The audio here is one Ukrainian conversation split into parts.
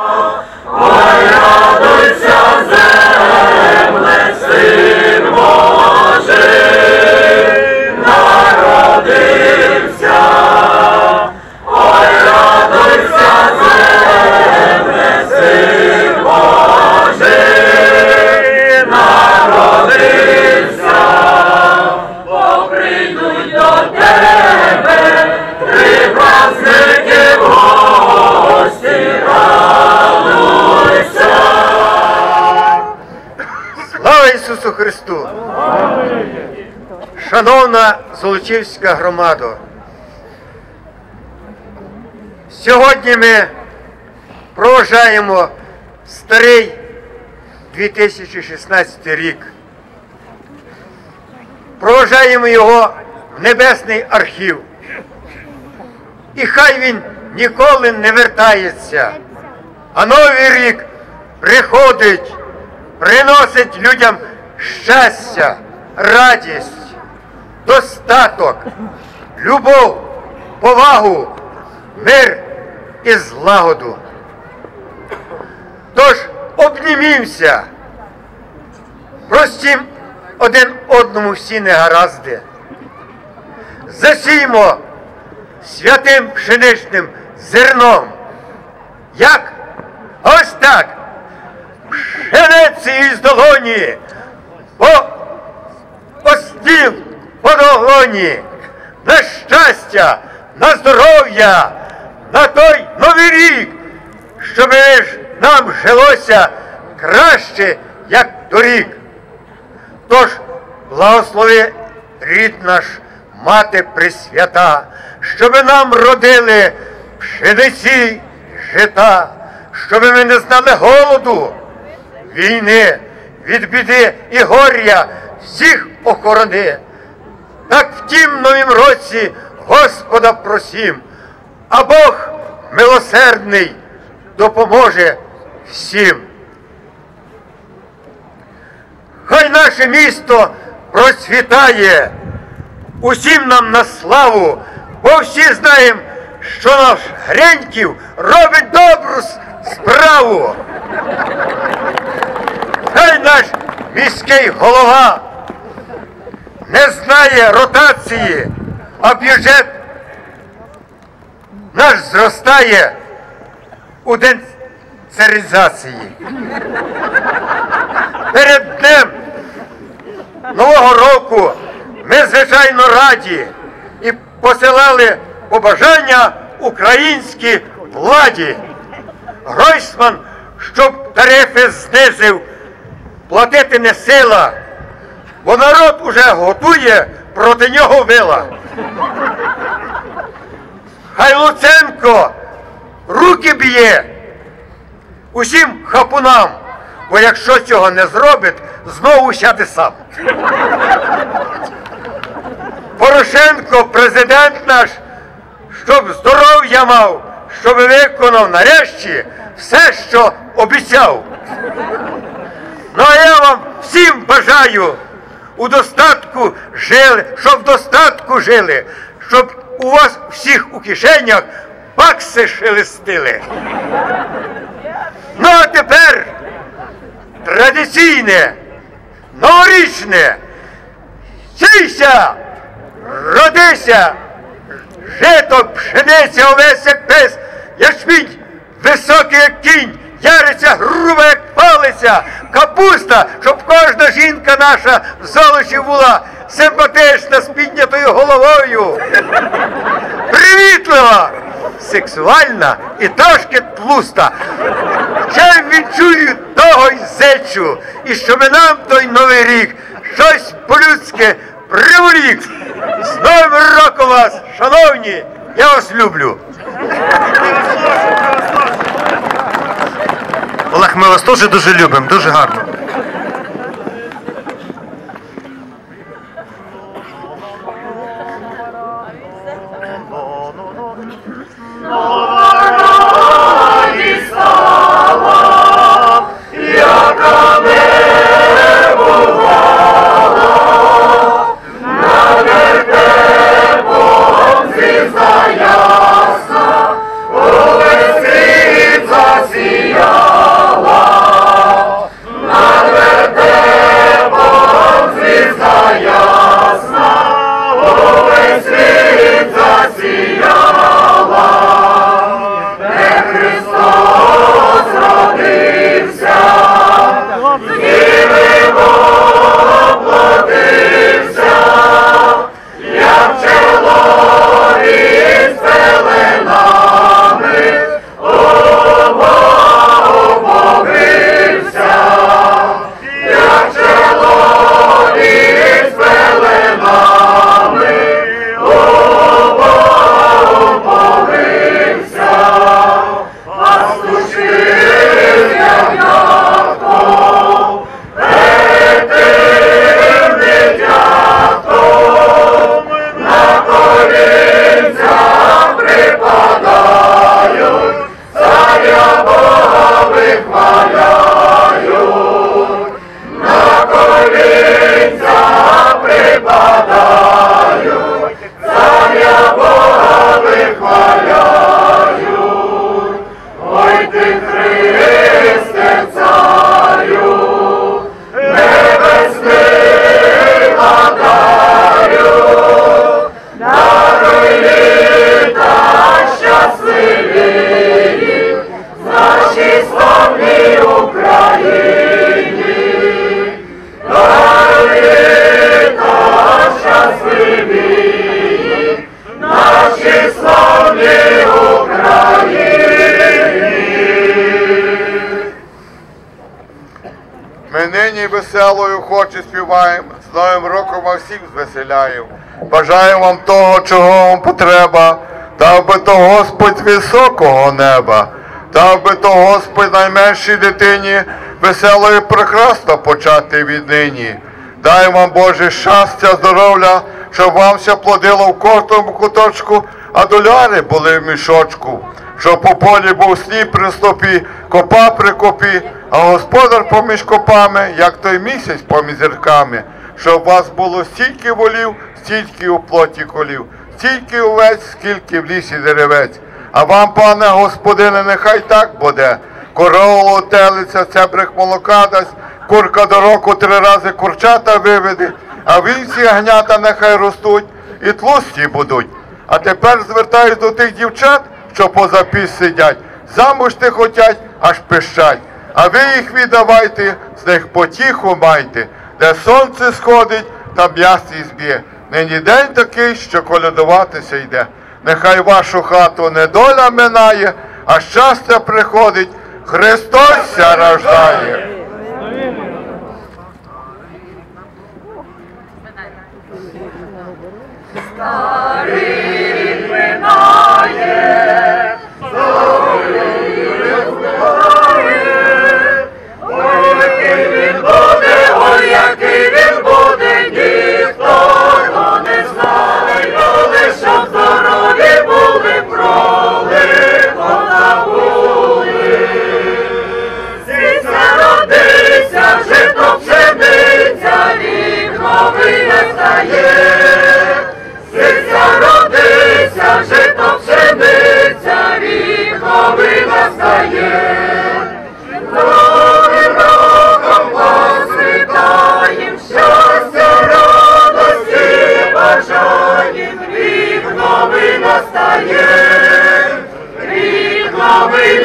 Слава Золочівська громада! Сьогодні ми проважаємо старий 2016 рік. Проважаємо його в Небесний архів. І хай він ніколи не вертається. А новий рік приходить, приносить людям щастя, радість, достаток, любов, повагу, мир і злагоду. Тож обнімімося, простім один одному всі негаразди. Засіймо святим пшеничним зерном. Як? Ось так. Пшениці із долоні, по постіл по на щастя, на здоров'я, на той новий рік, щоб нам жилося краще, як торік. Тож благослови рід наш, мати пресвята, щоби нам родили пшениці жита, щоби ми не знали голоду, війни, від біди і горя всіх охорони. Так в тім новім році Господа просім, а Бог милосердний допоможе всім. Хай наше місто процвітає усім нам на славу, бо всі знаємо, що наш Греньків робить добру справу. Хай наш міський голова не знає ротації, а бюджет наш зростає у день царизації. Перед днем Нового року ми, звичайно, раді і посилали побажання українській владі. Гройсман, щоб тарифи знизив, платити не сила, бо народ уже готує проти нього вила. Хай Луценко руки б'є усім хапунам, бо якщо цього не зробить, знову сяде сам. Порошенко, президент наш, щоб здоров'я мав, щоб виконав нарешті все, що обіцяв. Ну а я вам всім бажаю у достатку жили, щоб в достатку жили, щоб у вас всіх у кишенях бакси шелестили. Ну а тепер традиційне, новорічне. Сійся, родися, жито, пшениця, овес, як пес, ячмінь, високий, як кінь, яриця, груба, як палиця, капуста, щоб кожна жінка наша в золочі була симпатична з піднятою головою, привітлива, сексуальна і трошки тлуста. Чим відчую того й зечу, і щоб нам той новий рік щось по-людськи приволік. З Новим роком вас, шановні, я вас люблю. Олег, ми вас теж дуже любимо, дуже гарно. yeah веселою хоч співаємо, з Новим роком вас всіх звеселяємо. Бажаємо вам того, чого вам потреба, дав би то Господь високого неба, дав би то Господь найменшій дитині весело і прекрасно почати віднині. Дай вам Боже щастя, здоров'я, щоб вам все плодило в кожному куточку, а доляри були в мішочку. Щоб у полі був сніп при стопі, копа при копі, а господар поміж копами, як той місяць поміж зірками. Щоб вас було стільки волів, стільки у плоті колів, стільки овець, скільки в лісі деревець. А вам, пане господине, нехай так буде. Корова телиця, цебрик молока дасть, курка до року три рази курчата виведе, а вівці ягнята нехай ростуть і тлусті будуть. А тепер звертаюсь до тих дівчат, що поза піс сидять. Замуж не хотять, аж пищать. А ви їх віддавайте, з них потіху майте, де сонце сходить, там ясний зб'є. Нині день такий, що колядуватися йде. Нехай вашу хату не доля минає, а щастя приходить, Христос ся рождає. Ой,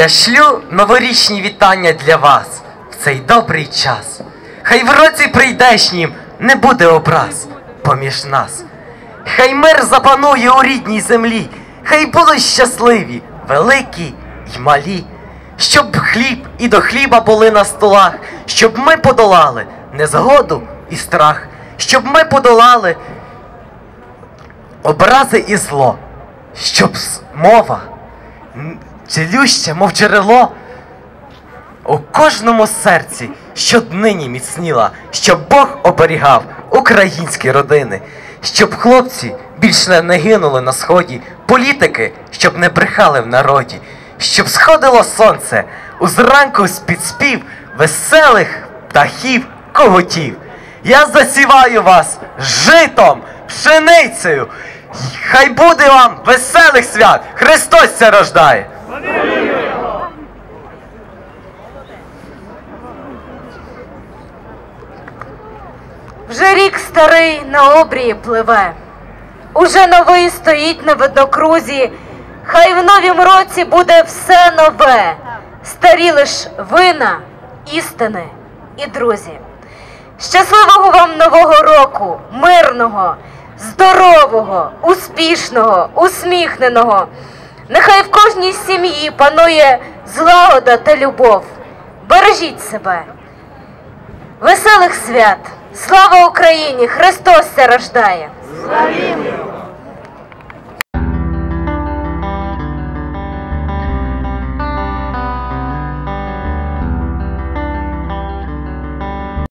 Я шлю новорічні вітання для вас в цей добрий час. Хай в році прийдешнім не буде образ поміж нас. Хай мир запанує у рідній землі, хай були щасливі, великі й малі, щоб хліб і до хліба були на столах, щоб ми подолали незгоду і страх, щоб ми подолали образи і зло, щоб мова м, мов джерело, у кожному серці щоднині міцніла, щоб Бог оберігав українські родини, щоб хлопці більше не гинули на сході, політики, щоб не брехали в народі, щоб сходило сонце у зранку з-під спів веселих птахів коготів. Я засіваю вас житом, пшеницею. Хай буде вам веселих свят! Христос ся рождає! Вже рік старий на обрії пливе, уже новий стоїть на виднокрузі, хай в новім році буде все нове, старі лиш вина, істини і друзі. Щасливого вам нового року, мирного, здорового, успішного, усміхненого. Нехай в кожній сім'ї панує злагода та любов. Бережіть себе. Веселих свят! Слава Україні! Христос ся рождає! Славімо!